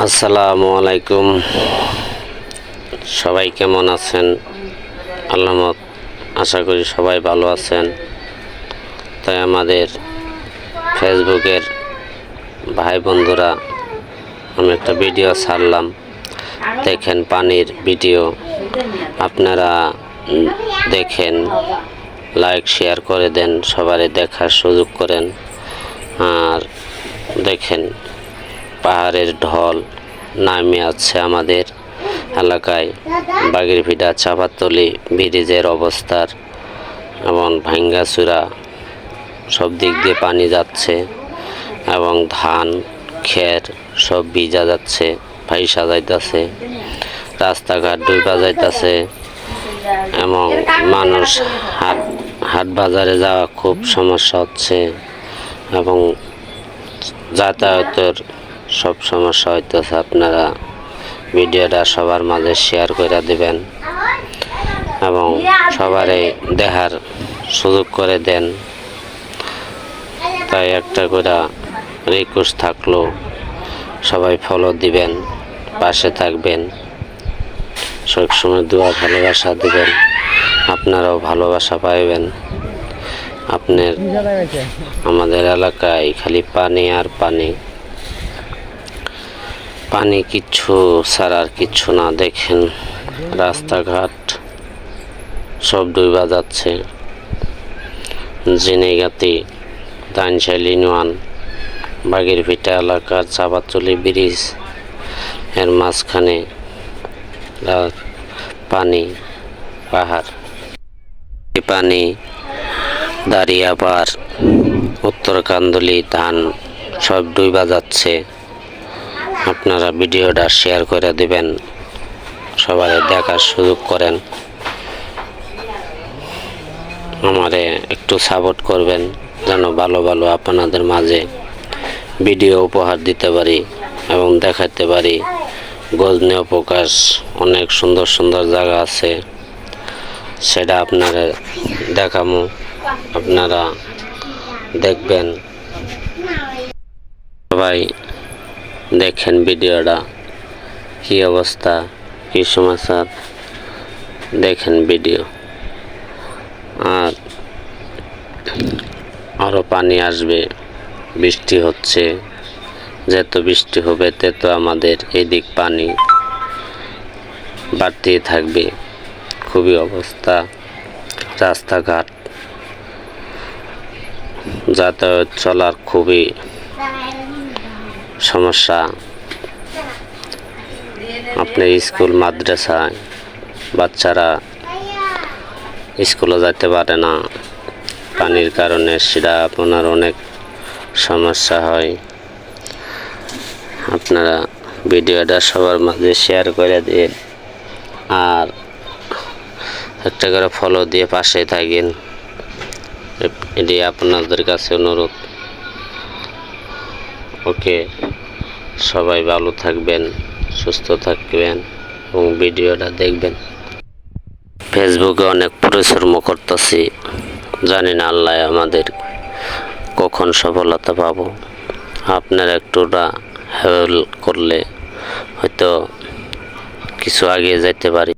আসসালামু আলাইকুম। সবাই কেমন আছেন? আল্লামত আশা করি সবাই ভালো আছেন। তাই আমাদের ফেসবুকের ভাই বন্ধুরা, আমি একটা ভিডিও ছাড়লাম। দেখেন পানির ভিডিও। আপনারা দেখেন, লাইক, শেয়ার করে দেন সবারই দেখার সুযোগ করেন। আর দেখেন পাহাড়ের ঢল নামে আছে আমাদের এলাকায়। বাগিরভিটা চাপাতলি ব্রিজের অবস্থার এবং ভাঙ্গাচূড়া সব দিক দিয়ে পানি যাচ্ছে এবং ধান, খের সব ভিজা যাচ্ছে, ভাইসা যাইতেছে, রাস্তাঘাট ডুবা যাইতেছে এবং মানুষ হাট হাট বাজারে যাওয়া খুব সমস্যা হচ্ছে এবং যাতায়াতের সব সমস্যা হইতেছে, আপনারা ভিডিওটা সবার মাঝে শেয়ার করে দিবেন এবং সবারই দেখার সুযোগ করে দেন। তাই একটা করে রিকোয়েস্ট থাকল, সবাই ফলো দিবেন, পাশে থাকবেন। সবসময় দোয়া, ভালোবাসা দিবেন, আপনারাও ভালোবাসা পাইবেন। আপনার, আমাদের এলাকায় খালি পানি আর পানি। পানি কিচ্ছু ছাড়া আর কিচ্ছু না, দেখেন রাস্তাঘাট সব ডুবা যাচ্ছে। জিনেগাতি, দানশাইল ইউনিয়ন বাগেরভিটা এলাকার চাপাতলি ব্রিজ, এর মাঝখানে পানি, পাহাড়। পানি দাঁড়িয়াপার উত্তর কান্দলি ধান সব ডুবা যাচ্ছে। আপনারা ভিডিওটা শেয়ার করে দিবেন। সবাই দেখার সুযোগ করেন। আমারে একটু সাপোর্ট করবেন, যেন ভালো ভালো আপনাদের মাঝে ভিডিও উপহার দিতে পারি এবং দেখাতে পারি। গজনীয় প্রকাশ অনেক সুন্দর সুন্দর জায়গা আছে, সেটা আপনারা দেখামো, আপনারা দেখবেন। সবাই দেখেন ভিডিওটা, কি অবস্থা, কি সমাচার, দেখেন ভিডিও। আর আরও পানি আসবে, বৃষ্টি হচ্ছে, যত বৃষ্টি হবে তত আমাদের এদিক পানি বাড়তেই থাকবে। খুবই অবস্থা, রাস্তাঘাট, যাতায়াত চলার খুবই সমস্যা। আপনার স্কুল মাদ্রাসায় বাচ্চারা স্কুলে যেতে পারে না। পানির কারণে সেটা আপনার অনেক সমস্যা হয়। আপনারা ভিডিওটা সবার মাঝে শেয়ার করে দিয়ে আর একটা করে ফলো দিয়ে পাশে থাকেন। এটি আপনাদের কাছে অনুরোধ। ওকে সবাই ভালো থাকবেন, সুস্থ থাকবেন এবং ভিডিওটা দেখবেন। ফেসবুকে অনেক পরিশ্রম করতেছি, জানি না আল্লাহ আমাদের কখন সফলতা পাবো। আপনারা একটুটা হেল্প করলে হয়তো কিছু আগে যেতে পারি।